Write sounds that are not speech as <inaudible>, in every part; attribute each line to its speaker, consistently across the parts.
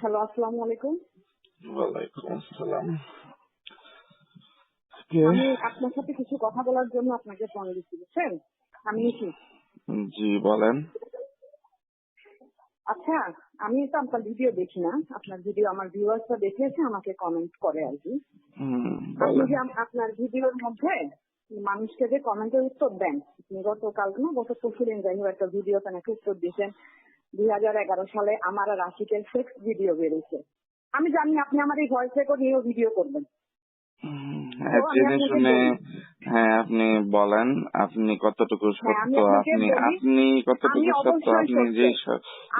Speaker 1: Hello আসসালামু আলাইকুম
Speaker 2: ওয়ালাইকুম আসসালাম
Speaker 1: আমি আপনার সাথে কিছু কথা বলার জন্য আপনাকে ফোন দিচ্ছি বুঝছেন? আমি নিশি
Speaker 2: জি বলেন।
Speaker 1: আচ্ছা আমি তো আপনার ভিডিও দেখি না। আপনার ভিডিও আমার ভিউয়ার্সরা দেখেছে আমাকে কমেন্ট করে আর কি। আপনি যে আপনার ভিডিওর মধ্যে মানুষকে যে কমেন্টের উত্তর দেন আপনি গতকাল না গত পরশু দিন যাই হোক একটা ভিডিওতে নাকি উত্তর দিয়েছেন দুই হাজার এগারো সালে আমার আর আশিকের সেক্স ভিডিও বেরিয়েছে আমি জানি আপনি আমার এই ভয়েস রেকর্ড নিয়েও ভিডিও করবেন।
Speaker 2: হ্যাঁ, জেনে শুনে হ্যাঁ আপনি বলেন আপনি কতটুকু
Speaker 1: হ্যাঁ,
Speaker 2: সত্য আপনি আপনি কতটুকু সত্য আপনি যে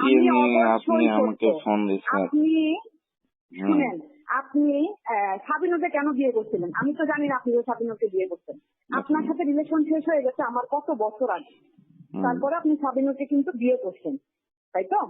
Speaker 2: ইয়ে নিয়ে আপনি আমাকে ফোন দিচ্ছেন।
Speaker 1: আপনি শুনেন আপনি সাবিনুকে কেন বিয়ে করছিলেন? আমি তো জানি না আপনি সাবিনুকে বিয়ে করছেন। আপনার সাথে রিলেশন শেষ হয়ে গেছে আমার কত বছর আগে। তারপরে আপনি সাবিনুকে কিন্তু বিয়ে করছেন। তাই তো।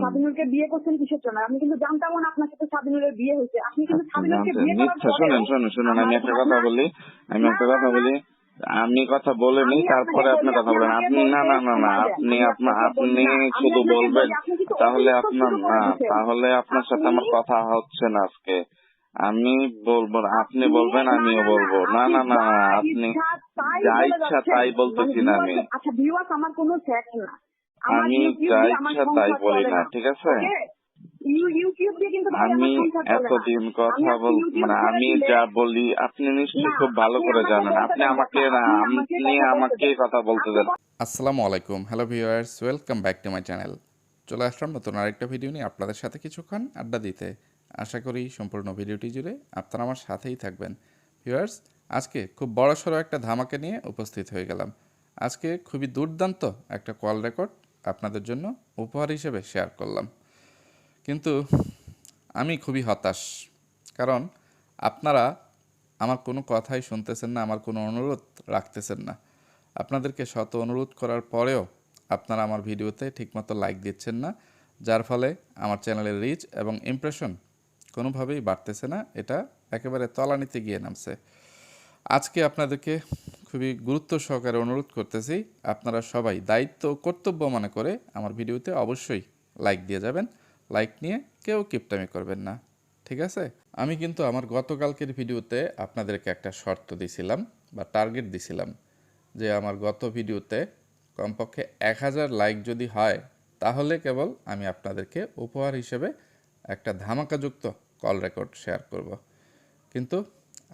Speaker 1: সাবিনুরকে বিয়ে করছেন কিসের জন্য? আমি কিন্তু জানতাম না আপনার সাথে সাবিনুরের বিয়ে হয়েছে। আপনি কিন্তু
Speaker 2: আপনি
Speaker 1: সাবিনুরকে। বিয়ে
Speaker 2: শুনেন শুনেন শুনেন আমি একটা কথা বলি আমি একটা কথা বলি আমি কথা বলিনি
Speaker 1: আমি
Speaker 2: তারপরে আপনি কথা বলেন। আপনি না না না না আপনি আপনা আপনি
Speaker 1: বলি না।
Speaker 2: শুধু বলবেন
Speaker 1: বলি, আপনি
Speaker 2: তাহলে আপনার না তাহলে আপনার সাথে আমার কথা হচ্ছে না আজকে। আমি বলব আপনি
Speaker 1: আপনি-
Speaker 2: বলবেন আমিও
Speaker 1: না, না,
Speaker 2: বলব। না না না না আপনি যা ইচ্ছা তাই বলতেছি
Speaker 1: মানে
Speaker 2: না আমি
Speaker 1: আচ্ছা ভিউয়ার্স আমার কোনো ফ্যাক্ট না।
Speaker 2: আমি
Speaker 1: ইউটিউব
Speaker 2: যা ইচ্ছা তাই বলি না ঠিক আছে? আমি। এতদিন কথা বল মানে আমি যা বলি আপনি নিশ্চয়ই খুব ভালো করে জানেন। আপনি আমাকে না
Speaker 1: আপনি আমাকে কথা বলতে দেন।
Speaker 3: আসসালামু আলাইকুম। Hello viewers welcome back to my channel চলে আসলাম নতুন আরেকটা ভিডিও নিয়ে আপনাদের সাথে কিছুক্ষণ আড্ডা দিতে। আশা করি সম্পূর্ণ ভিডিওটি জুড়ে আপনারা আমার সাথেই থাকবেন। ভিউয়ার্স আজকে খুব বড় সড়ো একটা ধামাকে নিয়ে উপস্থিত হয়ে গেলাম। আজকে খুবই দুর্দান্ত একটা কল রেকর্ড আপনাদের জন্য উপহার হিসেবে শেয়ার করলাম। কিন্তু আমি খুবই হতাশ, কারণ আপনারা আমার কোনো কথাই শুনতেছেন না, আমার কোনো অনুরোধ রাখতেছেন না। আপনাদেরকে শত অনুরোধ করার পরেও আপনারা আমার ভিডিওতে ঠিকমতো লাইক দিচ্ছেন না, যার ফলে আমার চ্যানেলের রিচ এবং ইমপ্রেশন কোনোভাবেই বাড়তেছে না, এটা একেবারে তলানিতে গিয়ে নামছে। আজকে আপনাদেরকে খুবই গুরুত্ব সহকারে অনুরোধ করতেছি আপনারা সবাই দায়িত্ব কর্তব্য মনে করে আমার ভিডিওতে অবশ্যই লাইক দিয়ে যাবেন। লাইক নিয়ে কেউ কিপটামি করবেন না, ঠিক আছে? আমি কিন্তু আমার গতকালকের ভিডিওতে আপনাদেরকে একটা শর্ত দিছিলাম বা টার্গেট দিছিলাম যে আমার গত ভিডিওতে কমপক্ষে এক হাজার লাইক যদি হয়, তাহলে কেবল আমি আপনাদেরকে উপহার হিসেবে একটা ধামাকাযুক্ত কল রেকর্ড শেয়ার করব। কিন্তু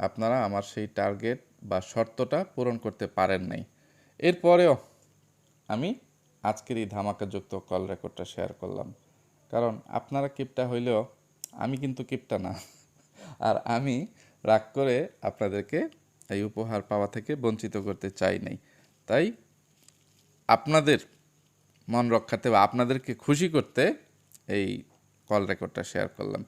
Speaker 3: আপনারা আমার সেই টার্গেট বা শর্তটা পূরণ করতে পারেন নাই। এরপরেও আমি আজকের এই ধামাকাযুক্ত কল রেকর্ডটা শেয়ার করলাম। কারণ আপনারা কিপটা হইলেও আমি কিন্তু কিপটা না। আর আমি রাগ করে আপনাদেরকে এই উপহার পাওয়া থেকে বঞ্চিত করতে চাই নাই। তাই আপনাদের মন রক্ষাতে বা আপনাদেরকে খুশি করতে এই কল রেকর্ডটা শেয়ার করলাম।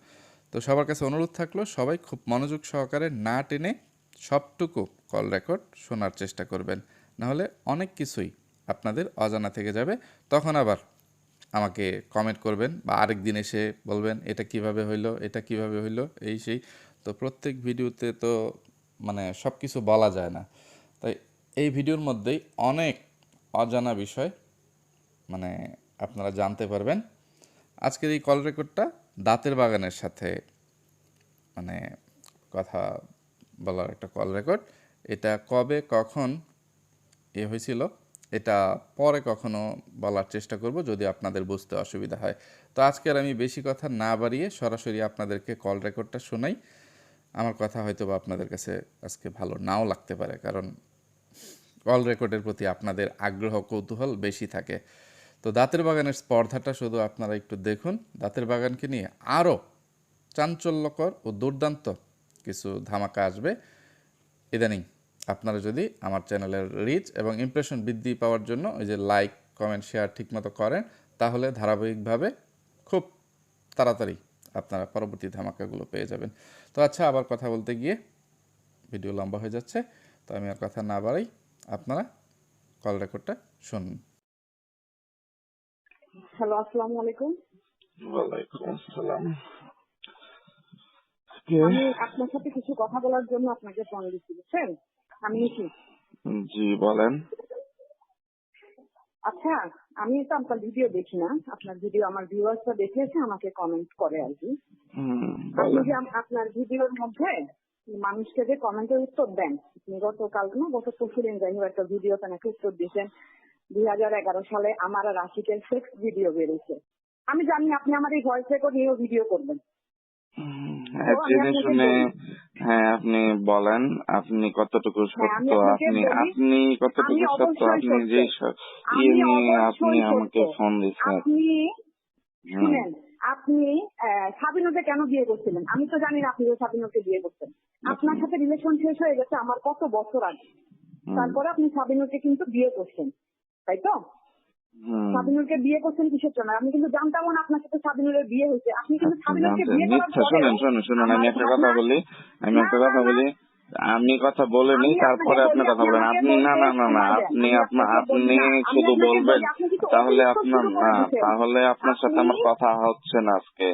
Speaker 3: তো সবার কাছে অনুরোধ থাকল, সবাই খুব মনোযোগ সহকারে না টেনে সবটুকু কল রেকর্ড শোনার চেষ্টা করবেন। নাহলে অনেক কিছুই আপনাদের অজানা থেকে যাবে। তখন আবার আমাকে কমেন্ট করবেন বা আরেক দিন এসে বলবেন, এটা কীভাবে হইল? এটা কীভাবে হইল? এই সেই। তো প্রত্যেক ভিডিওতে তো মানে সব কিছু বলা যায় না। তাই এই ভিডিওর মধ্যেই অনেক অজানা বিষয় মানে আপনারা জানতে পারবেন। আজকের এই কল রেকর্ডটা দাঁতের বাগানের সাথে মানে কথা বলার একটা কল রেকর্ড। এটা কবে, কখন এ হয়েছিল, এটা পরে কখনো বলার চেষ্টা করব যদি আপনাদের বুঝতে অসুবিধা হয়। তো আজকের আমি বেশি কথা না বাড়িয়ে সরাসরি আপনাদেরকে কল রেকর্ডটা শোনাই। আমার কথা হয়তো বা আপনাদের কাছে আজকে ভালো নাও লাগতে পারে, কারণ কল রেকর্ডের প্রতি আপনাদের আগ্রহ, কৌতূহল বেশি থাকে। তো দাঁতের বাগানের স্পর্ধাটা শুধু আপনারা একটু দেখুন। দাঁতের বাগানকে নিয়ে আরও চাঞ্চল্যকর ও দুর্দান্ত কিছু ধামাকা আসবে। ইদানিং আপনারা যদি আমার চ্যানেলের রিচ এবং ইমপ্রেশন বৃদ্ধি পাওয়ার জন্য ওই যে লাইক কমেন্ট শেয়ার ঠিকমতো করেন তাহলে ধারাবাহিকভাবে খুব তাড়াতাড়ি আপনারা পরবর্তী ধামাকাগুলো পেয়ে যাবেন। তো আচ্ছা আবার কথা বলতে গিয়ে ভিডিও লম্বা হয়ে যাচ্ছে তো আমি আর কথা না বাড়াই আপনারা কল রেকর্ডটা শুনুন।
Speaker 1: হ্যালো আসসালামু আলাইকুম।
Speaker 2: ওয়ালাইকুম আসসালাম।
Speaker 1: আমি আপনার সাথে কিছু কথা বলার জন্য আপনাকে ফোন দিচ্ছি বুঝছেন? আমি
Speaker 2: জি বলেন।
Speaker 1: আচ্ছা আমি তো আপনার ভিডিও দেখি না। আপনার ভিডিও আমার ভিউয়ার্সরা দেখেছে আমাকে কমেন্ট করে আর কি। আপনার ভিডিওর মধ্যে মানুষকে যে কমেন্টের উত্তর দেন? আপনি গতকাল না গত পরশু দিন যাই হোক একটা ভিডিওতে নাকি উত্তর দিয়েছেন দুই হাজার এগারো সালে আমার আর আশিকের সেক্স ভিডিও বেরিয়েছে আমি জানি আপনি আমার এই ভয়েস রেকর্ড নিয়েও ভিডিও করবেন।
Speaker 2: জেনে শুনে হ্যাঁ আপনি বলেন আপনি কতটুকু
Speaker 1: হ্যাঁ,
Speaker 2: সত্য আপনি আপনি কতটুকু সত্য আপনি যে ইয়ে নিয়ে আপনি আমাকে ফোন দিচ্ছেন।
Speaker 1: আপনি
Speaker 2: হুম,
Speaker 1: শুনেন আপনি আহ, সাবিনুকে কেন বিয়ে করছিলেন? আমি তো জানি না আপনি সাবিনুকে বিয়ে করছেন। আপনার সাথে রিলেশন শেষ হয়ে গেছে আমার কত বছর আগে। তারপরে আপনি সাবিনুকে কিন্তু বিয়ে করছেন। তাই তো?
Speaker 2: হুম।
Speaker 1: সাবিনুরকে বিয়ে করছেন কিসের জন্য? আমি কিন্তু জানতাম না আপনার সাথে সাবিনুরের বিয়ে হয়েছে। আপনি কিন্তু সাবিনুরকে
Speaker 2: জানতেন।
Speaker 1: বিয়ে করার
Speaker 2: শুনেন শুনেন শুনেন আমি একটা কথা বলি আমি একটা কথা। বলি আমি কথা বলে নিই তারপরে আপনি কথা বলেন। আপনি না না না না আপনি আপনার আপনি শুধু বলবেন তাহলে আপনার না তাহলে আপনার সাথে আমার কথা হচ্ছে না আজকে।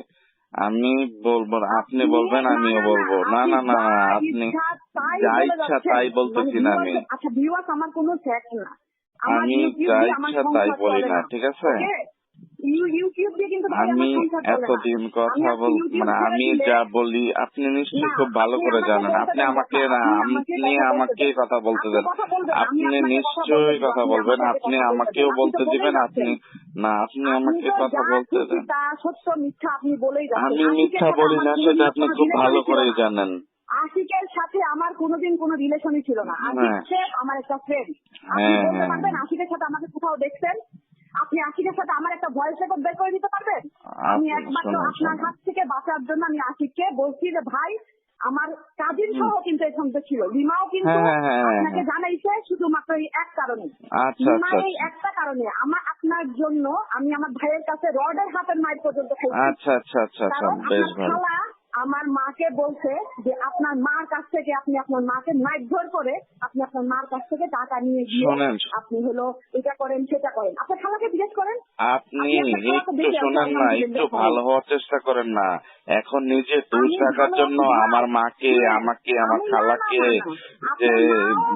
Speaker 2: আমি বলব আপনি বলবেন আমিও বলব। না না না আপনি যা ইচ্ছা তাই বলতেছি না আমি।
Speaker 1: আচ্ছা ভিউয়ার্স আমার কোনো ফ্যাক্ট না।
Speaker 2: আমি যা ইচ্ছা তাই বলি না ঠিক আছে? আমি। এতদিন কথা বল মানে আমি যা বলি আপনি নিশ্চয়ই খুব ভালো করে জানেন। আপনি আমাকে না
Speaker 1: আপনি আমাকে কথা বলতে
Speaker 2: আমাকেই
Speaker 1: দেন।
Speaker 2: কথা বলতে
Speaker 1: আপনি
Speaker 2: নিশ্চয়ই কথা বলবেন। আপনি আমাকেও বলতে দিবেন। আপনি না আপনি আমাকে কথা বলতে দেন। আমি মিথ্যা বলি না সেটা আপনি খুব ভালো করেই জানেন।
Speaker 1: আশিকের সাথে আমার কোনোদিন কোনো রিলেশনই ছিল না। আশিক
Speaker 2: হ্যাঁ।
Speaker 1: আমার একটা ফ্রেন্ড আপনি
Speaker 2: হ্যাঁ,
Speaker 1: বলতে
Speaker 2: হ্যাঁ।
Speaker 1: পারবেন আশিকের সাথে আমাকে কোথাও দেখছেন? আপনি আশিকের সাথে আমার একটা ভয়েস রেকর্ড বের করে দিতে পারবেন? আমি একমাত্র আপনার হাত থেকে বাঁচার জন্য আমি আশিককে বলছি যে ভাই আমার কাজিন সহ কিন্তু এর সঙ্গে ছিল। লিমাও কিন্তু আপনাকে। জানাইছে শুধুমাত্র এই এক কারণে
Speaker 2: আচ্ছা,
Speaker 1: লিমা
Speaker 2: আচ্ছা,
Speaker 1: এই
Speaker 2: আচ্ছা।
Speaker 1: একটা কারণে। আমার আপনার জন্য আমি আমার ভাইয়ের কাছে রডের হাতের মায়ের পর্যন্ত
Speaker 2: আচ্ছা আচ্ছা আচ্ছা আচ্ছা বেশ ভালো।
Speaker 1: খালা আমার মাকে বলছে যে আপনার মার কাছ থেকে আপনি আপনার মাকে মারধর করে আপনি আপনার মার কাছ থেকে টাকা নিয়ে গিয়ে আপনি হলো এটা করেন সেটা করেন। আপনার খালাকে জিজ্ঞেস করেন?
Speaker 2: আপনি
Speaker 1: একটা
Speaker 2: শোনেন না একটু ভালো হওয়ার চেষ্টা করেন না। এখন নিজে
Speaker 1: আমি
Speaker 2: থাকার জন্য আমার মাকে আমাকে আমার খালাকে। যে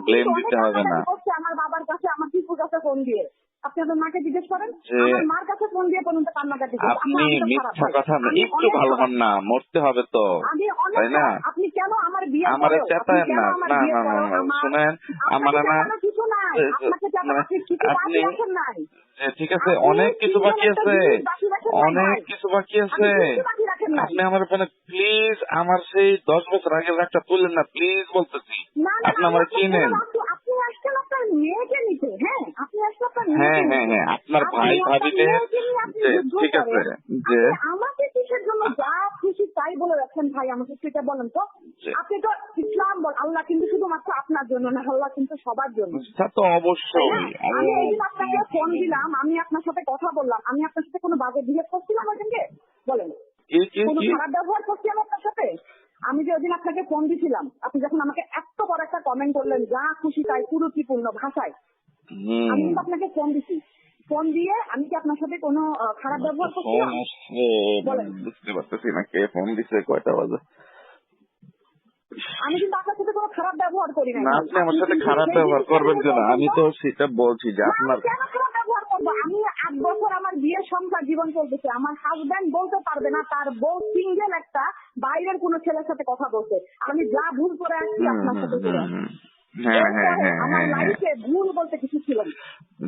Speaker 2: ব্লেম দিতে হবে না।
Speaker 1: আমার বাবার কাছে আমার টিপুর কাছে ফোন দিয়ে। আপনি আপনার মাকে জিজ্ঞেস করেন আমার মার কাছে ফোন দিয়ে পর্যন্ত কান্নাকাটি করছে।
Speaker 2: আপনি
Speaker 1: আমি তো খারাপ
Speaker 2: মিথ্যা কথা একটু ভালো হন না মরতে হবে তো তাই না?
Speaker 1: আপনি কেন আমার বিয়ে কেন
Speaker 2: না। না, না, শুনেন, আমার না-
Speaker 1: কিছু নাই?
Speaker 2: যে- যে-
Speaker 1: আপনাকে আপনি কিছু বাকি
Speaker 2: আপনি-
Speaker 1: নাই।
Speaker 2: ঠিক আছে অনেক কিছু বাকি আছে। অনেক কিছু বাকি আছে।
Speaker 1: আপনি
Speaker 2: আমার মানে প্লিজ আমার সেই দশ বছর আগের একটা তুললেন না প্লিজ বলতেছি। আপনি আমার
Speaker 1: আপনার
Speaker 2: চিনেন।
Speaker 1: কোনো রাখি- আপনি আসছেন আপনার মেয়েকে নিতে হ্যাঁ? আপনি আসছেন আপনার
Speaker 2: হ্যাঁ হ্যাঁ হ্যাঁ আপনার ভাই
Speaker 1: যুদ্ধ
Speaker 2: ঠিক আছে যে
Speaker 1: আমাকে কিসের জন্য যা খুশি তাই বলে রাখছেন ভাই? আমাকে সেটা বলেন তো। আপনি তো ইসলাম বল আল্লাহ কিন্তু শুধুমাত্র আপনার জন্য না আল্লাহ কিন্তু সবার জন্য।
Speaker 2: তা তো অবশ্যই।
Speaker 1: আমি এই আপনাকে ফোন দিলাম আমি আপনার সাথে কথা বললাম। আমি আপনার সাথে কোনো বাজে বিহেভ করছিলাম ওইদিনকে বলেন।
Speaker 2: কি কি
Speaker 1: কোনো খারাপ ব্যবহার করছি আমি আপনার সাথে? আমি যে ওদিন আপনাকে ফোন দিছিলাম আপনি যখন আমাকে এত বড় একটা কমেন্ট করলেন যা খুশি তাই কুরুচিপূর্ণ ভাষায়। আমি কিন্তু আপনাকে ফোন দিছি। ফোন দিয়ে আমি কি আপনার সাথে কোনো খারাপ ব্যবহার বলেন।
Speaker 2: বুঝতে পারতেছি না কে ফোন দিছে কয়টা বাজে।
Speaker 1: আমি কিন্তু আপনার সাথে কোনো খারাপ ব্যবহার করি
Speaker 2: না আপনি আমার সাথে খারাপ ব্যবহার করবেন কেন? আমি তো সেটা বলছি যে আপনার
Speaker 1: কেন খারাপ ব্যবহার করব? আমি আট বছর আমার বিয়ের সংসার জীবন চলতেছে। আমার হাজবেন্ড বলতে পারবে না তার বউ সিঙ্গেল একটা বাইরের কোনো ছেলের সাথে কথা বলতে। আমি যা ভুল করে আসছি আপনার সাথে করে।
Speaker 2: হ্যাঁ হ্যাঁ হ্যাঁ হ্যাঁ হ্যাঁ।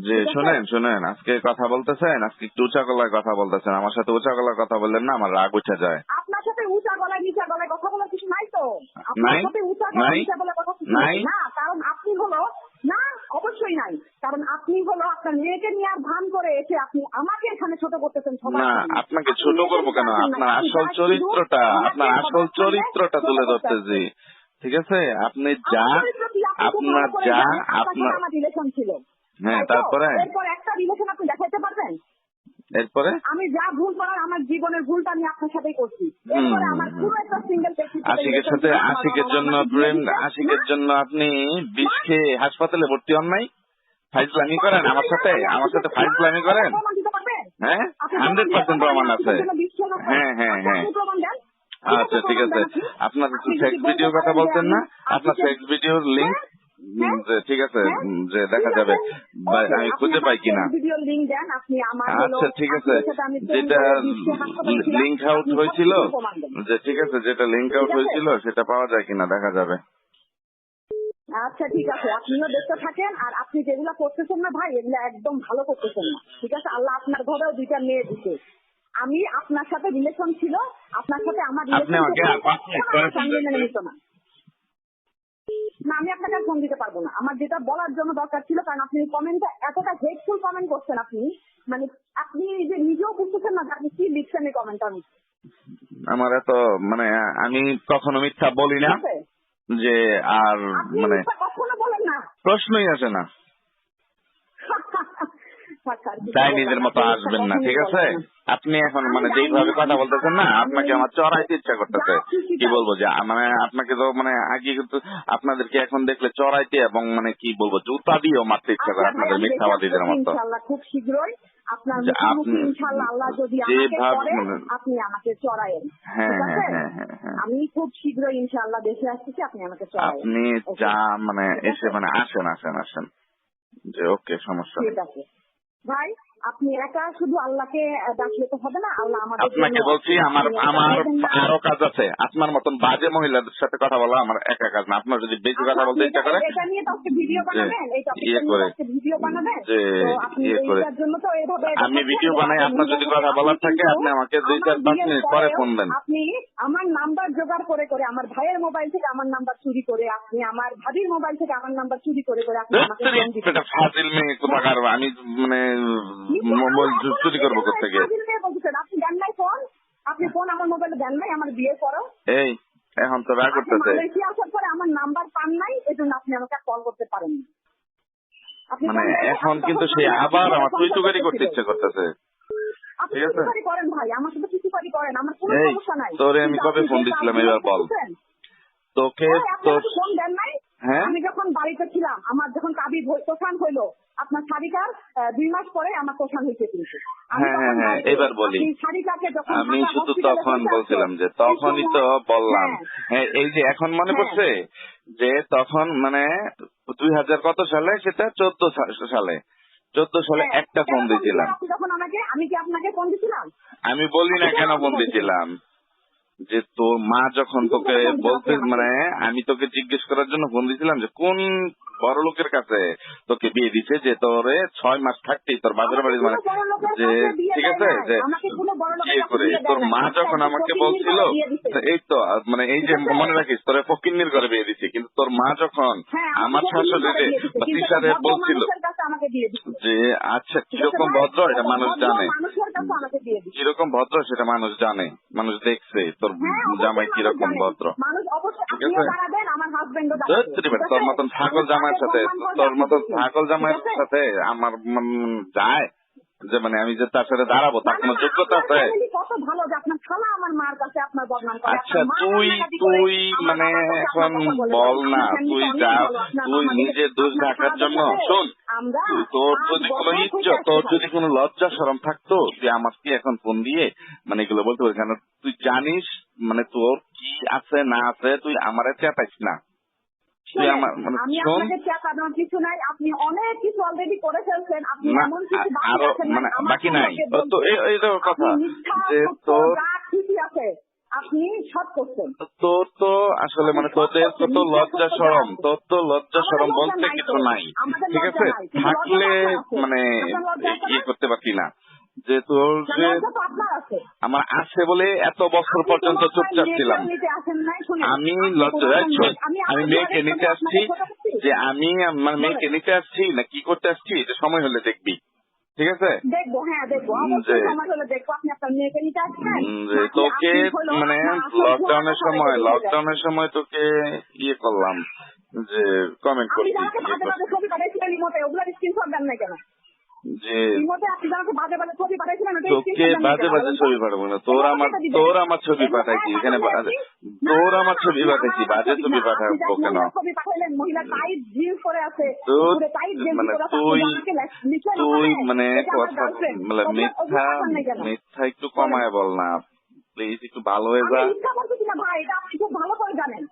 Speaker 2: যে? শুনেন শুনেন আজকে কথা বলতেছেন আজকে একটু উঁচা গলায় কথা বলতেছেন। আমার সাথে উঁচা গলায় কথা বললেন না আমার রাগ উঠে যায়
Speaker 1: আপনার সাথে উঁচা গলায় নিচা গলায় কথা বলার কিছু নাই তো আপনার সাথে উঁচা? কথা না কারণ আপনি হলো না অবশ্যই নাই। কারণ আপনি হলো আপনার মেয়েকে নিয়ে আর ভান করে এসে আপনি আমাকে এখানে ছোট করতেছেন
Speaker 2: না আপনাকে ছোট করব কেন? আপনার আসল চরিত্রটা আপনার আসল চরিত্রটা তুলে
Speaker 1: করতে
Speaker 2: ধরতেছি। ঠিক আছে? আপনি যা আপনার যা
Speaker 1: আপনার ছিল।
Speaker 2: হ্যাঁ তারপরে?
Speaker 1: একটা রিলেশন আপনি দেখাইতে পারবেন?
Speaker 2: এরপরে?
Speaker 1: আমি যা ভুল করার আমার জীবনের ভুলটা আমি আপনার সাথেই করছি। এরপরে আমার পুরো একটা সিঙ্গেল
Speaker 2: আশিকের সাথে আশিকের জন্য প্রেম আশিকের জন্য আপনি বিষ খেয়ে হাসপাতালে ভর্তি হন নাই? ফাইজলামি করেন? আমার সাথে আমার সাথে ফাইজলামি করেন? হ্যাঁ? হান্ড্রেড পার্সেন্ট প্রমাণ আছে। হ্যাঁ হ্যাঁ
Speaker 1: আচ্ছা,
Speaker 2: হ্যাঁ। আচ্ছা ঠিক আছে। আপনার
Speaker 1: আপনি
Speaker 2: সেক্স ভিডিও কথা বলছেন না? আপনার সেক্স ভিডিওর লিঙ্ক ঠিক আছে? যে দেখা যাবে আমি খুঁজে পাই কিনা। আচ্ছা ঠিক আছে। যেটা লিঙ্ক আউট হয়েছিল। যে ঠিক আছে যেটা লিঙ্ক আউট হয়েছিল সেটা পাওয়া যায় কিনা দেখা যাবে।
Speaker 1: আচ্ছা ঠিক আছে। আপনিও দেখতে থাকেন আর আপনি যেগুলো করতেছেন না ভাই এগুলো একদম ভালো করতেছেন না। ঠিক আছে? আল্লাহ আপনার ঘরেও দুইটা মেয়ে দিতে আমি আপনার সাথে রিলেশন ছিল আপনার সাথে আমার
Speaker 2: আপনি
Speaker 1: না আমি আপনাকে ফোন দিতে পারব না। আমার যেটা বলার জন্য দরকার ছিল কারণ আপনি কমেন্টটা এতটা হেটফুল কমেন্ট করছেন আপনি মানে আপনি যে নিজেও বুঝতেছেন না যে আপনি কি লিখছেন এই কমেন্টটার মধ্যে
Speaker 2: আমার এত মানে আমি কখনো মিথ্যা বলি না যে আর মানে
Speaker 1: কখনো বলেন না।
Speaker 2: প্রশ্নই আসে না। <laughs> তাই নিজের মতো আসবেন না ঠিক আছে। আপনি এখন মানে যেইভাবে কথা বলতেছেন না আপনাকে আমার চড়াইতে ইচ্ছা করতেছে। কি বলব যে মানে আপনাকে তো মানে আগে কিন্তু আপনাদেরকে এখন দেখলে চড়াইতে এবং মানে কি বলব জুতা দিয়েও মারতে ইচ্ছা করে আপনাদের মিথ্যাবাদীদের মতো।
Speaker 1: খুব শীঘ্রই আপনার
Speaker 2: আপনি-
Speaker 1: আল্লাহ যদি
Speaker 2: মানে-
Speaker 1: আপনি আমাকে চড়ায়েন।
Speaker 2: হ্যাঁ হ্যাঁ হ্যাঁ
Speaker 1: আমি খুব দেশে আসতেছি আপনি আমাকে
Speaker 2: আপনি যা মানে এসে মানে আসেন আসেন আসেন। যে ওকে সমস্যা নেই।
Speaker 1: ঠিক আছে। ভাই আপনি একা শুধু আল্লাহকে ডাকলে তো হবে না? আল্লাহ আমাদের
Speaker 2: আপনাকে বলছি আমার আমার আরও কাজ আছে। আপনার মতন বাজে মহিলাদের সাথে কথা বলা আমার একা কাজ না। আপনার যদি বেশি কথা
Speaker 1: আচ্ছা,
Speaker 2: বলতে ইচ্ছা করে
Speaker 1: এটা- এটা নিয়ে তো আজকে ভিডিও বানাবেন।
Speaker 2: ইয়ে করে,
Speaker 1: ভিডিও বানাবেন।
Speaker 2: ইয়ে করে।
Speaker 1: জন্য তো এইভাবে
Speaker 2: আমি ভিডিও বানাই, আপনার যদি কথা বলার থাকে, আপনি আমাকে দুই চার পাঁচ মিনিট পরে ফোন দেন।
Speaker 1: আপনি আমার নাম্বার জোগাড় করে করে আমার ভাইয়ের মোবাইল থেকে আমার নাম্বার চুরি করে আপনি আমার ভাবির মোবাইল থেকে আমার নাম্বার চুরি করে করে আপনি আমাকে
Speaker 2: ফাজিল মেয়ে আমি মানে চুরি করব
Speaker 1: আপনি দেন নাই ফোন আপনি ফোন আমার মোবাইলে দেন নাই আমার বিয়ের পরেও
Speaker 2: এই এখন তো রাগ করতেছে
Speaker 1: আসার পরে আমার নাম্বার পান নাই এজন্য আপনি আমাকে কল করতে পারেন
Speaker 2: মানে এখন কিন্তু সে আবার আমার তুই তুকারি করতে ইচ্ছে করতেছে।
Speaker 1: আপনি
Speaker 2: ঠিক আছে?
Speaker 1: করেন ভাই আমার সাথে কিছু করি করেন আমার কোনো সমস্যা নাই।
Speaker 2: তোরে আমি কবে ফোন দিছিলাম এবার বল। তোকে তোর
Speaker 1: ফোন দেন
Speaker 2: হ্যাঁ?
Speaker 1: আমি যখন বাড়িতে ছিলাম আমার যখন কাবি তোষান হইল আপনার শাড়িকার আহ, দুই মাস পরে আমার তোষান হয়েছে কিন্তু।
Speaker 2: হ্যাঁ, হ্যাঁ, হ্যাঁ, এবার বলি। আমি শুধু তখন বলছিলাম যে তখনই তো বললাম।
Speaker 1: হ্যাঁ,
Speaker 2: হ্যাঁ এই যে এখন মনে
Speaker 1: হ্যাঁ।
Speaker 2: পড়ছে যে তখন মানে দুই হাজার কত সালে? সেটা চোদ্দ সালে। চোদ্দ সালে
Speaker 1: হ্যাঁ,
Speaker 2: একটা ফোন দিয়েছিলাম
Speaker 1: আমি কি আপনাকে ফোন দিছিলাম?
Speaker 2: আমি বলি না কেন ফোন দিয়েছিলাম যে তোর মা যখন তোকে বলতে মানে আমি তোকে জিজ্ঞেস করার জন্য ফোন দিয়েছিলাম যে কোন বড় লোকের কাছে তোকে বিয়ে দিছে যে তোরে ছয় মাস থাকতেই তোর বাপের বাড়ি মানে
Speaker 1: বড় লোকের
Speaker 2: যে ঠিক আছে যে ইয়ে
Speaker 1: কাছে
Speaker 2: করে তোর মা যখন আমাকে বলছিল
Speaker 1: বিয়ে।
Speaker 2: এই তো মানে এই যে মনে রাখিস তোরে ফকিন্নির ঘরে বিয়ে দিছে কিন্তু তোর মা যখন
Speaker 1: হ্যাঁ,
Speaker 2: আমার
Speaker 1: আমাকে ফকিন্নির
Speaker 2: শাশুড়ি
Speaker 1: ঘরে বিয়ে দিছে।
Speaker 2: বা
Speaker 1: কিন্তু
Speaker 2: তিসারে বলছিল
Speaker 1: বিয়ে।
Speaker 2: যে আচ্ছা কীরকম ভদ্র এটা মানুষ জানে
Speaker 1: বিয়ে।
Speaker 2: কীরকম ভদ্র সেটা মানুষ জানে মানুষ দেখছে তোর
Speaker 1: হ্যাঁ,
Speaker 2: জামাই কীরকম ভদ্র ঠিক আছে? তোর মতন ছাগল
Speaker 1: আমি
Speaker 2: জামাইয়ের সাথে। তোর
Speaker 1: বলছেন।
Speaker 2: ছাগল জামাইয়ের সাথে আমার যায় যে মানে আমি যে তার সাথে দাঁড়াবো তার কোনো
Speaker 1: না, না,
Speaker 2: যোগ্যতা আছে?
Speaker 1: আমার
Speaker 2: আচ্ছা তুই তুই মানে এখন
Speaker 1: বলে
Speaker 2: না তুই যা তুই নিজের দোষ ঢাকার জন্য শোন তোর যদি কোনো ইজ্জত তোর যদি কোনো লজ্জা সরম থাকতো তুই আমাকে এখন ফোন দিয়ে মানে এগুলো বলতে পারিস? কেন তুই জানিস মানে তোর কি আছে না আছে তুই আমারে চেতাইস না তুই
Speaker 1: শুনেন,
Speaker 2: আমার মানে
Speaker 1: আমি আপনাকে চাপানোর কিছু নাই। আপনি অনেক কিছু অলরেডি করে ফেলছেন। আপনি এমন কিছু বাকি আরও নাই,
Speaker 2: মানে বাকি নাই। তো
Speaker 1: বলতে।
Speaker 2: কথা যে
Speaker 1: সত্য,
Speaker 2: তোর
Speaker 1: আছে আপনি সব করছেন।
Speaker 2: তোর তো আসলে মানে তোদের তো তো লজ্জা সরম তোর তো লজ্জা সরম বলতে কিছু নাই ঠিক আছে? থাকলে। মানে ইয়ে করতে পারছি না। যে তোর যে আমার আছে বলে এত বছর পর্যন্ত চুপচাপ ছিলাম। আমি
Speaker 1: আমি
Speaker 2: মেয়েকে নিতে আসছি। যে আমি আমার মেয়েকে নিতে আসছি না কি করতে আসছি এটা সময় হলে দেখবি। ঠিক আছে?
Speaker 1: দেখব হ্যাঁ
Speaker 2: তোকে মানে লকডাউনের সময় লকডাউনের সময় তোকে ইয়ে করলাম যে কমেন্ট করছি যে তোকে বাজে বাজে ছবি পাঠাবো না। তোর আমার তোর আমার ছবি পাঠাইছি এখানে তোর আমার ছবি পাঠাইছি বাজে
Speaker 1: ছবি
Speaker 2: পাঠাবো কেন? মানে তুই তুই মানে কথা মানে মিথ্যা? মিথ্যা একটু কমায় বল না। প্লিজ একটু ভালো হয়ে যা।
Speaker 1: ভালো করে জানেন।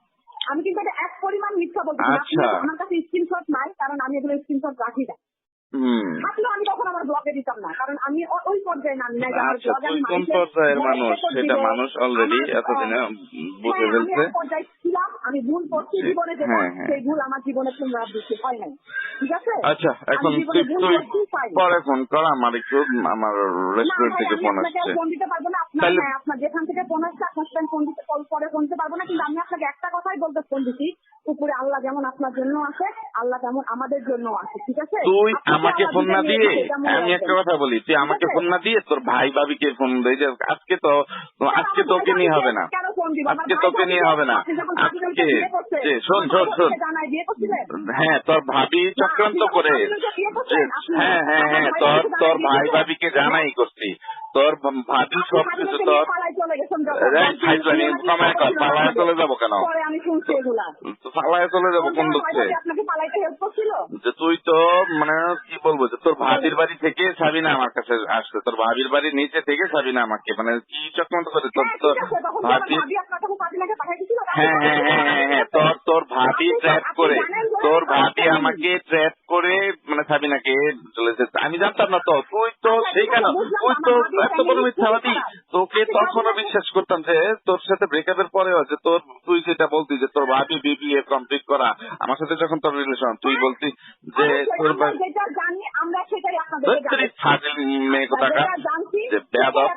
Speaker 1: আমি কিন্তু এটা এক পরিমাণ মিথ্যা বলছি।
Speaker 2: আচ্ছা।
Speaker 1: আমার কাছে স্ক্রিনশট নাই কারণ আমি এগুলো স্ক্রিনশট রাখি না। থাকলেও আমি তখন আমার ব্লগে দিতাম না কারণ আমি ওই পর্যায়ে নামি যে আমার
Speaker 2: আচ্ছা কোন পর্যায়ের মানুষ সেটা মানুষ অলরেডি এতদিনে বুঝে
Speaker 1: হ্যাঁ,
Speaker 2: ফেলছে।
Speaker 1: পর্যায়ে ছিলাম আমি ভুল করছি জীবনে
Speaker 2: হ্যাঁ, হ্যাঁ।
Speaker 1: সেই ভুল আমার জীবনে পুনরাবৃত্তি হয় নাই। ঠিক আছে?
Speaker 2: আচ্ছা এখন। পরে। ফোন কর আমার একটু আমার রেস্টুরেন্ট থেকে ফোন আসছে।
Speaker 1: ফোন দিতে পারব না আপনার হ্যাঁ, আপনার যেখান থেকে ফোন আসছে আপনার ফোন দিতে কল করে ফোন দিতে পারব না কিন্তু আমি আপনাকে একটা কথাই বলতে ফোন উপরে আল্লাহ যেমন আপনার জন্য আছে আল্লাহ তেমন আমাদের জন্য আছে ঠিক আছে?
Speaker 2: তুই আমাকে ফোন না দিয়ে আমি একটা কথা বলি তুই আমাকে ফোন না দিয়ে তোর ভাই ভাবিকে ফোন দে যে আজকে তো আজকে তোকে নিয়ে হবে না। আজকে তোকে নিয়ে হবে না। আজকে শোন শোন শোন? হ্যাঁ তোর ভাবি চক্রান্ত করে হ্যাঁ হ্যাঁ হ্যাঁ তোর তোর ভাই ভাবিকে জানাই করছি। তোর ভাবি সব কিছু তোর
Speaker 1: পালায় চলে
Speaker 2: কর, পালায় যাব কেন? পালায় চলে যাব কোন দুঃখে? যে তুই তো মানে কি বলব যে তোর ভাবির বাড়ি থেকে সাবিনা আমার কাছে আসছে। তোর ভাবির বাড়ির নিচে থেকে সাবিনা আমাকে মানে কি চক্রান্ত করে তোর
Speaker 1: হ্যাঁ,
Speaker 2: তোর ভাবি হ্যাঁ তোর তোর ভাবি ট্র্যাপ করে, তোর ভাবি আমাকে ট্র্যাপ করে মানে সাবিনাকে চলেছে আমি জানতাম না তো, তুই তো সেই কেন? তুই তো এত বড় মিথ্যাবাদী তোকে
Speaker 1: তখন
Speaker 2: বিশ্বাস করতাম যে, তোর সাথে ব্রেকআপের পরেও যে তোর, তুই যেটা বলতি যে, তোর ভাবি বিবিএ কমপ্লিট করা, আমার সাথে যখন তোর রিলেশন তুই বলতি যে তোর ভাই
Speaker 1: যেটা জানি আমরা সেটাই আপনাদেরকে
Speaker 2: ফাজিল মেয়ে কোথাকার যে বেয়াদব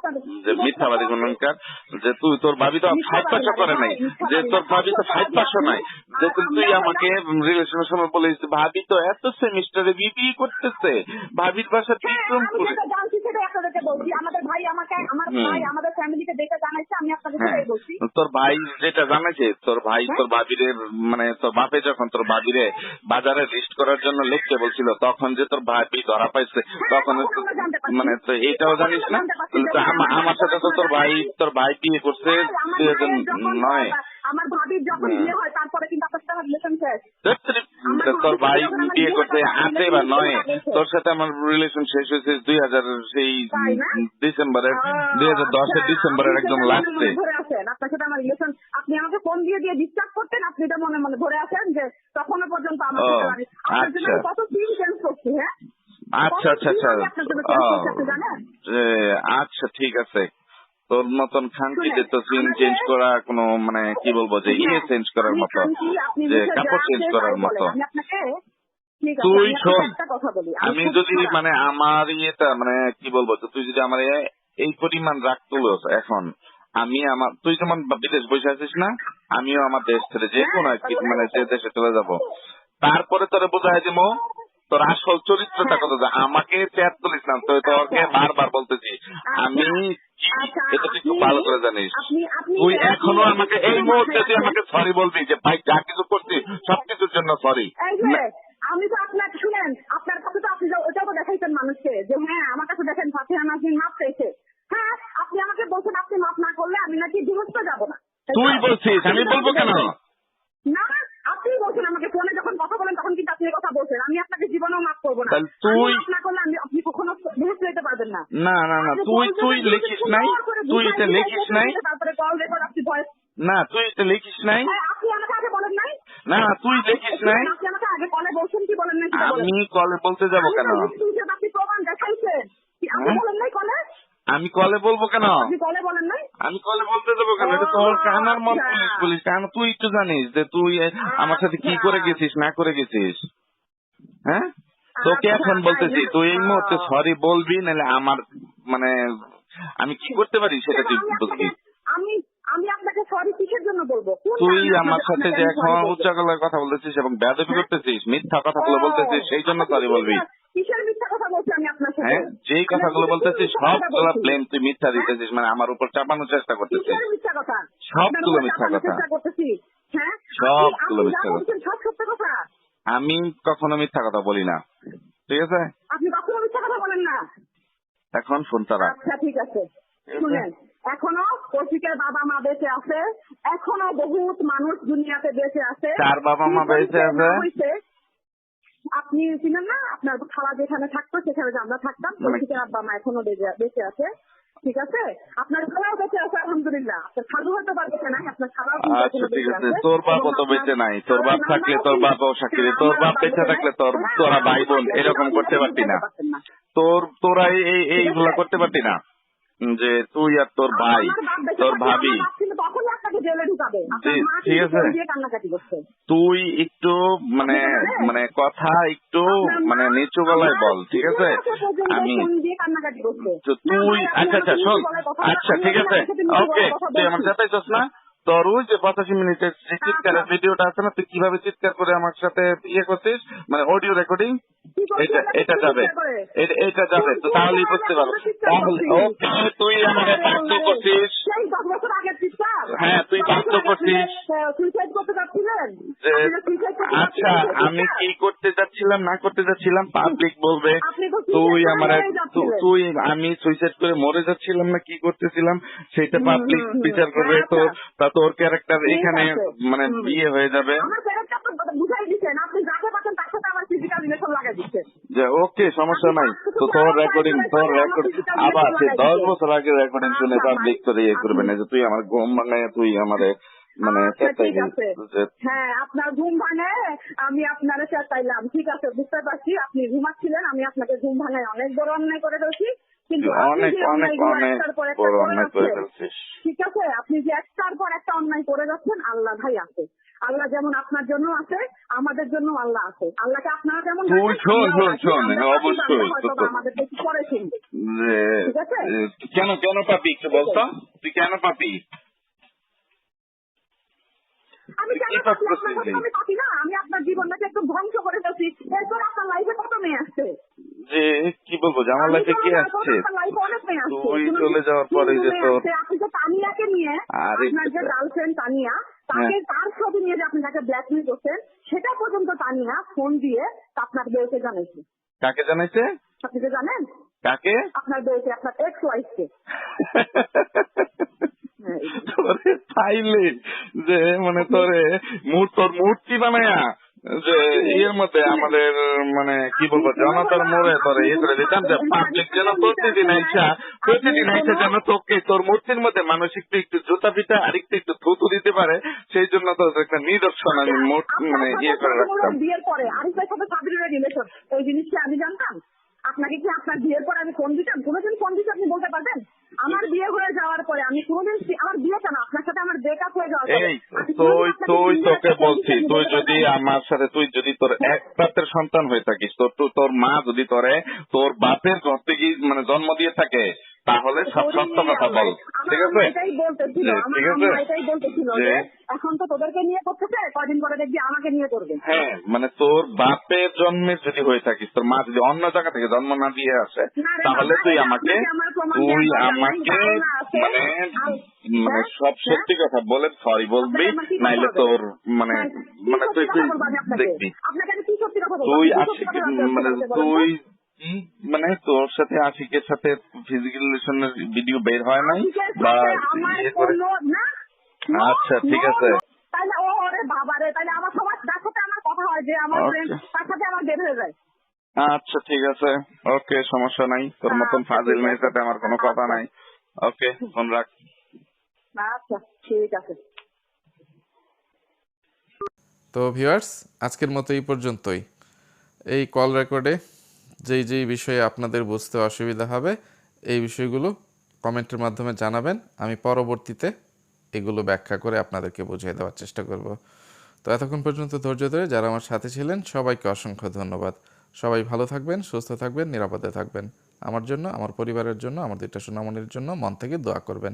Speaker 2: যে মিথ্যাবাদী গুণকার যে তুই তোর ভাবি তো ফাইভ পাঁচশো করে নাই যে তোর ভাবি তো ফাইভ পাঁচশো নাই যে তুই আমাকে রিলেশনের সময় বলিস ভাবি তো এত সেমিস্টারে বিবি করতেছে ভাবির বাসা
Speaker 1: হ্যাঁ,
Speaker 2: বিক্রম করে
Speaker 1: জানছি সেটাই আপনাদেরকে বলছি। আমাদের ভাই আমাকে আমার ভাই আমাদের ফ্যামিলিকে দেখে জানাইছে আমি আপনাকে
Speaker 2: হ্যাঁ।
Speaker 1: সেটাই বলছি।
Speaker 2: তোর ভাই যেটা জানাইছে তোর ভাই
Speaker 1: হ্যাঁ?
Speaker 2: তোর ভাবিরে মানে তোর বাপে যখন তোর ভাবিরে বাজারে লিস্ট করার জন্য লিখতে বলছিল? তখন যে তোর ভাবি ধরা পাইছে তখন
Speaker 1: পারছি।
Speaker 2: মানে তো এটাও জানিস না? আমার সাথে তো তোর ভাই তোর ভাই বিয়ে করছে দুই হাজার নয়।
Speaker 1: আমার ভাবির যখন
Speaker 2: হুম।
Speaker 1: বিয়ে হয় তারপরে কিন্তু আপনার সাথে রিলেশন শেষ
Speaker 2: তোর ভাই বিয়ে
Speaker 1: হয়, তখন
Speaker 2: আটে বা নয় তোর সাথে আমার রিলেশন শেষ হয়েছে দুই হাজার সেই ডিসেম্বরের দুই হাজার দশের
Speaker 1: আচ্ছা,
Speaker 2: ডিসেম্বরের একদম লাস্টে
Speaker 1: আপনার সাথে আমার রিলেশন আপনি আমাকে ফোন দিয়ে দিয়ে ডিস্টার্ব করতেন আপনি এটা মনে মনে ধরে আছেন যে তখনও পর্যন্ত আমার
Speaker 2: আচ্ছা।
Speaker 1: কত সিম চেঞ্জ করছি হ্যাঁ?
Speaker 2: আচ্ছা আচ্ছা আচ্ছা।
Speaker 1: দিন
Speaker 2: আচ্ছা ঠিক আছে। তোর মতন খানকিতে তো সিম চেঞ্জ করা কোনো মানে কি বলব যে ইয়ে চেঞ্জ করার মতো যে কাপড় চেঞ্জ করার মতো। তুই শোন, আমি যদি মানে আমার ইয়েটা মানে কি বলব যে তুই যদি আমার এই পরিমাণ রাগ তুলোস এখন আমি আমার তুই যেমন বিদেশ বসে আছিস না আমিও আমার দেশ ছেড়ে যে কোনো
Speaker 1: হ্যাঁ,
Speaker 2: মানে যে দেশে চলে যাব। তারপরে তোরে বোঝায় দিব তোর আসল চরিত্রটা কত? যে আমাকে তুলিস না তো তোকে বারবার বলতেছি। আমি
Speaker 1: আচ্ছা,
Speaker 2: এটা তুই খুব ভালো করে জানিস। তুই এখনও আমাকে এই মুহূর্তে তুই আমাকে সরি বলবি যে ভাই যা কিছু করছি সবকিছুর জন্য সরি
Speaker 1: আমি তো আপনাকে শুনেন আপনার তো আপনি ওটাও তো দেখাইছেন মানুষকে যে হ্যাঁ আমার কাছে দেখেন ফাতিহা নাজনীন মাপ পেয়েছে হ্যাঁ আপনি আমাকে বলছেন আপনি মাপ না করলে আমি নাকি বিভক্ত যাব না।
Speaker 2: তুই বলছিস আমি বলব কেন?
Speaker 1: না আপনি বলছেন আমাকে ফোনে যখন কথা বলেন তখন কিন্তু আপনি কথা বলছেন। আমি আপনাকে জীবনেও মাফ করব না।
Speaker 2: তুই-
Speaker 1: না করলে আমি আপনি কখনো বিভক্ত যেতে পারবেন না।
Speaker 2: না না না তুই তুই লিখিস নাই তুই এটা লিখিস নাই।
Speaker 1: তারপরে কল রেকর্ড আপনি ভয়েস
Speaker 2: না তুই এটা লিখিস নাই।
Speaker 1: হ্যাঁ, আপনি আমাকে আগে বলেন নাই?
Speaker 2: না না তুই লিখিস নাই।
Speaker 1: আপনি আমাকে আগে কলে বলছেন কি বলেন নাই সেটা
Speaker 2: আমি কলে বলতে যাব কেন?
Speaker 1: আপনি প্রমাণ দেখাইছেন। কি আপনি
Speaker 2: হ্যাঁ?
Speaker 1: বলেন নাই কলে
Speaker 2: আমি কলে বলব কেন? আমি কলে বলতে দেবো কেন? এটা তোর কানার মন
Speaker 1: আচ্ছা।
Speaker 2: Police police. কারণ তুই একটু জানিস যে তুই আমার সাথে কি
Speaker 1: আচ্ছা।
Speaker 2: করে গেছিস না করে গেছিস? হ্যাঁ? তোকে
Speaker 1: আচ্ছা,
Speaker 2: এখন বলতেছি তুই এই মুহূর্তে
Speaker 1: আচ্ছা।
Speaker 2: সরি বলবি নাহলে আমার মানে আমি কি করতে পারি সেটা তুই
Speaker 1: বলবি।
Speaker 2: বুঝবি
Speaker 1: আমি সরি কিসের জন্য বলব?
Speaker 2: তুই আমার সাথে যে এখন
Speaker 1: sorry বলব?
Speaker 2: উচ্চ গলায় কথা বলতেছিস এবং বেয়াদবি করতেছিস মিথ্যা কথাগুলো
Speaker 1: ও,
Speaker 2: বলতেছিস সেই জন্য
Speaker 1: আপনি
Speaker 2: সরি বলবি।
Speaker 1: কিসের- মিথ্যা কথা বলছি আমি আপনার সাথে?
Speaker 2: হ্যাঁ যেই কথাগুলো বলতেছিস
Speaker 1: কথা
Speaker 2: সবগুলো? প্লেন তুই মিথ্যা দিতেছিস মানে আমার উপর চাপানোর চেষ্টা করতেছিস।
Speaker 1: কিসের মিথ্যা কথা?
Speaker 2: সবগুলো মিথ্যা কথা।
Speaker 1: হ্যাঁ?
Speaker 2: সবগুলো মিথ্যা কথা।
Speaker 1: সব সত্য কথা।
Speaker 2: আমি কখনো মিথ্যা কথা বলি না। ঠিক আছে?
Speaker 1: আপনি কখনো মিথ্যা কথা বলেন না।
Speaker 2: এখন ফোনটা রাখ
Speaker 1: আচ্ছা ঠিক আছে? শুনেন। এখনও কৌশিকের বাবা মা বেঁচে আছে। এখনও বহুত মানুষ দুনিয়াতে বেঁচে আছে।
Speaker 2: কার বাবা মা বেঁচে আছে?
Speaker 1: আপনি চিনেন না? আপনার খালা যেখানে থাকতো সেখানে যে আমরা থাকতাম
Speaker 2: মানে-
Speaker 1: কৌশিকের আব্বা মা এখনও বেঁচে আছে। ঠিক আছে? আপনার খালাও বেঁচে আছে আলহামদুলিল্লাহ। আপনার খালু হয়তো বা বেঁচে নাই আপনার খালাও
Speaker 2: আচ্ছা ঠিক আছে। তোর বাপও তো বেঁচে নাই। তোর বাপ থাকলে তোর বাপও সাক্ষী তোর বাপ বেঁচে থাকলে তোর তোরা ভাই বোন এরকম করতে পারতি না। তোর তোরা এই- এই এইগুলা করতে পারতি না? যে তুই আর তোর ভাই তোর ভাবি। ঠিক আছে। তুই একটু মানে মানে কথা একটু মানে নিচু গলায় বল ঠিক আছে? আমি তুই আচ্ছা আচ্ছা শোন। আচ্ছা ঠিক আছে। ওকে তুই আমার সাথে না? তোর ওই যে পঁচাশি মিনিটের যে চিৎকারের ভিডিওটা আছে না তুই কীভাবে চিৎকার করে আমার সাথে ইয়ে করছিস? মানে অডিও রেকর্ডিং এটা এটা যাবে। এটা- যাবে। তো তাহলেই বুঝতে পারব। তাহলে তুই আমাকে বাধ্য করছিস। হ্যাঁ, তুই বাধ্য করছিস।
Speaker 1: সুইসাইড করতে যাচ্ছিলেন?
Speaker 2: যে
Speaker 1: আপনি যে suicide করতে
Speaker 2: আচ্ছা আমি কি করতে যাচ্ছিলাম না করতে যাচ্ছিলাম পাবলিক বলবে তুই আমার তুই আমি সুইসাইড করে মরে যাচ্ছিলাম না কি করতেছিলাম? সেটা পাবলিক। বিচার করবে
Speaker 1: আচ্ছা।
Speaker 2: তোর তা তোর ক্যারেক্টার এখানে মানে বিয়ে হয়ে যাবে।
Speaker 1: তার
Speaker 2: যে ওকে সমস্যা নাই। তো তোর রেকর্ডিং তোর রেকর্ডিং আবার সে দশ বছর আগে রেকর্ডিং শুনে
Speaker 1: ভাই।
Speaker 2: করে ইয়ে করবে না যে তুই আমার ঘুম ভাঙায় তুই আমার মানে
Speaker 1: আচ্ছা, হ্যাঁ আপনার ঘুম ভাঙে আমি আপনারে চেতাইলাম ঠিক আছে বুঝতে পারছি। আপনি ঘুমাচ্ছিলেন আমি আপনাকে ঘুম ভাঙায় অনেক বড় অন্যায় করে আপনি
Speaker 2: অনেক অনেক অনেক
Speaker 1: একটার পর একটা
Speaker 2: বড় অন্যায় করে ফেলছিস।
Speaker 1: ঠিক আছে? আপনি যে একটার পর একটা অন্যায় করে যাচ্ছেন আল্লাহ ভাই আছে। আল্লাহ যেমন আপনার জন্য আছে আমাদের জন্য আল্লাহ আছে। আল্লাহকে আপনারা যেমন
Speaker 2: তুই শোন, শোন, শোন,
Speaker 1: আমরা ডাকি,
Speaker 2: অবশ্যই,
Speaker 1: আমরা হয়তো
Speaker 2: তো-
Speaker 1: বা আমাদের বেশি পরে শুনবে ঠিক আছে?
Speaker 2: কেন কেন পাপি একটু বলতো তুই কেন পাপি?
Speaker 1: না। আমি আপনার জীবনটাকে একটু ধ্বংস করে ফেলছি। এরপর আপনার লাইফে কত মেয়ে আসছে?
Speaker 2: যে কি বলব যে আমার
Speaker 1: আমি
Speaker 2: লাইফে কি আসছে তুই চলে যাওয়ার পরে যে তোর
Speaker 1: তানিয়াকে নিয়ে
Speaker 2: আরে
Speaker 1: আপনার যে গার্লফ্রেন্ড তানিয়া তাকে
Speaker 2: হ্যাঁ।
Speaker 1: তার ছবি নিয়ে যে আপনি তাকে ব্ল্যাকমেল করছেন সেটা পর্যন্ত তানিয়া ফোন দিয়ে আপনার বউকে জানাইছে।
Speaker 2: কাকে জানাইছে?
Speaker 1: আপনি যে জানেন?
Speaker 2: কাকে?
Speaker 1: আপনার বউকে আপনার এক্স ওয়াইফকে
Speaker 2: তোরে পাইলে যে মানে তোরে তোর মূর্তি বানায়া? যে ইয়ের মধ্যে আমাদের মানে কি বলব জনতার মোড়ে তোরে ইয়ে করে দিতাম যে পাবলিক যেন প্রতিদিন আইসা প্রতিদিন আইসা যেন তোকে তোর মূর্তির মধ্যে মানুষ একটু একটু জুতা পিটা আর একটু একটু থুতু দিতে পারে সেই জন্য তো একটা নিদর্শন আমি মানে ইয়ে করে রাখতাম।
Speaker 1: বিয়ের পরে আরিফের সাথে সাবিরের রিলেশন ওই জিনিসটা আমি জানতাম? আপনাকে কি আপনার বিয়ের পরে আমি ফোন দিতাম? কোনোদিন ফোন দিতে আপনি বলতে পারবেন? আমার বিয়ে হয়ে যাওয়ার পরে আমি কোনোদিন আমার বিয়ে কেন আপনার সাথে আমার ব্রেকআপ হয়ে যাওয়ার
Speaker 2: এই তুই তুই তোকে বলছি তুই যদি আমার সাথে তুই যদি তোর এক পাত্রের সন্তান হয়ে থাকিস তোর তো- তোর মা যদি তোরে তোর বাপের ঘর থেকে মানে জন্ম দিয়ে থাকে তাহলে সব সত্য কথা বল ঠিক আছে? ঠিক আছে?
Speaker 1: এখন তো তোদেরকে নিয়ে করতেছে কদিন পরে দেখবি আমাকে নিয়ে করবে।
Speaker 2: হ্যাঁ মানে তোর বাপের জন্মের যদি হয়ে থাকিস তোর মা যদি অন্য জায়গা থেকে জন্ম না দিয়ে আসে তাহলে তুই আমাকে তুই আমাকে মানে মানে
Speaker 1: হ্যাঁ?
Speaker 2: সব সত্যি কথা। বলে সরি বলবি? নাইলে তোর মানে
Speaker 1: হ্যাঁ,
Speaker 2: মানে তুই? দেখবি? তুই আশিক মানে? তুই মানে তোর সাথে আশিকের সাথে ফিজিক্যাল রিলেশনের ভিডিও বের হয় নাই? বা ইয়ে করে আচ্ছা, ঠিক আছে।
Speaker 1: তাহলে ও ওরে বাবা রে তাহলে আমার সবার যার সাথে আমার কথা হয় যে আমার ফ্রেন্ড তার সাথে আমার বের হয়ে যায়।
Speaker 2: আচ্ছা ঠিক আছে। ওকে সমস্যা নাই। তোর মতন
Speaker 1: আচ্ছা,
Speaker 2: ফাজিল মেয়ের সাথে আমার কোনো কথা নাই। ওকে ফোন রাখ।
Speaker 3: তো ভিউয়ার্স আজকের মতো এই পর্যন্তই। এই কল রেকর্ডে যেই যেই বিষয়ে আপনাদের বুঝতে অসুবিধা হবে, এই বিষয়গুলো কমেন্টের মাধ্যমে জানাবেন। আমি পরবর্তীতে এগুলো ব্যাখ্যা করে আপনাদেরকে বুঝিয়ে দেওয়ার চেষ্টা করব। তো এতক্ষণ পর্যন্ত ধৈর্য ধরে যারা আমার সাথে ছিলেন, সবাইকে অসংখ্য ধন্যবাদ। সবাই ভালো থাকবেন, সুস্থ থাকবেন, নিরাপদে থাকবেন। আমার জন্য, আমার পরিবারের জন্য, আমার দুইটা সোনামণির জন্য মন থেকে দোয়া করবেন।